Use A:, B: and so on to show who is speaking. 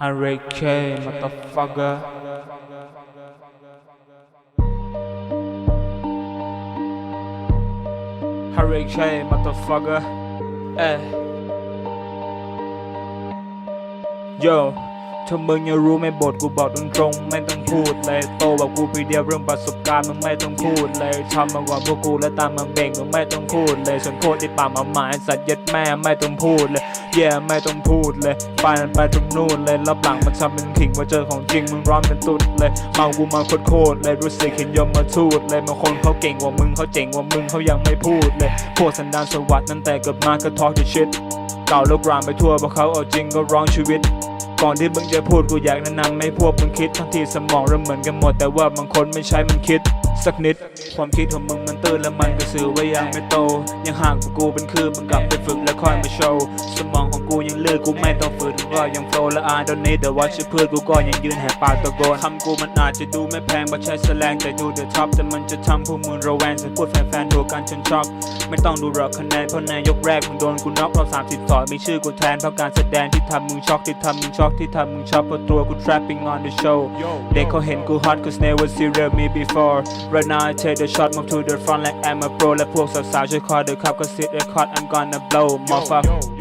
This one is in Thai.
A: 100k motherfucker Hurricane motherfucker เอ้ย Yo ถ้ามึงยังรู้ไม่บทกูบอกตรงๆไม่ต้องพูดเลยโตแบบกูปีเดียวเรื่องประสบการณ์มึงไม่ต้องพูดเลยทำมาก่อนพวกกูแล้วตามมาเบ่งมึงไม่ต้องพูดเลยส่วนโคตรที่ปากมาหมายสัตว์ย็ดแม่ไม่ต้องพูดเลยแย่ไม่ต้องพูดเลยไปมันไปตรงนู่นเลยรับหลังมันทำเป็นขิงมาเจอของจริงมึงร้อนเป็นตุดเลยเมากูมาโคตรๆเลยรู้สึกเห็นยมมาทูดเลยบางคนเขาเก่งกว่ามึงเขาเจ๋งกว่ามึงเขายังไม่พูดเลยพวกสันดานสวัสดิ์นั่นแต่เกิดมาก็ทอ k ที่ชิดเก่าแล้วกรามไปทั่วเพราะเขาเอาจริงก็ร้องชีวิต ก่อนที่มึงจะพูดกูอยากแนะนำให้พวกมึงคิดทั้งที่สมองเราเหมือนกันหมดแต่ว่าบางคนไม่ใช้มันคิด สักนิด ความคิดของมึงมันตื้นและมันก็สื่อว่ายังไม่โต ยังห่างกับกูเป็นคือมึงกลับไปฝึกและค่อยมาโชว์สมอง ลือกกูไม่ต้องฝืนก็ยังโฟล์และอาดอนนี้เดี๋ยวว่าชื่อเพื่อนกูก็ยังยืนแหกปากตะโกนคำกูมันอาจจะดูไม่แพงเพราะใช้แสแลงแต่ดูเดือดท็อปแต่มันจะทำพวกมึงระแวงจะพูดแฟนๆถูกกันจนช็อกไม่ต้องดูหรอกคะแนนเพราะในยกแรกมึงโดนกูน็อกเราสามสิบสอยมีชื่อกูแทนเพราะการแสดงที่ทำมึงช็อกที่ทำมึงช็อกที่ทำมึงช็อกเพราะตัวกู trapping on the show เด็กเขาเห็นกู hot cause never see real me before right now I take the shot move to the front like I'm a pro และพวกสาวๆช่วยคอยเดือดครับก็ sit record I'm gonna blow motherfucker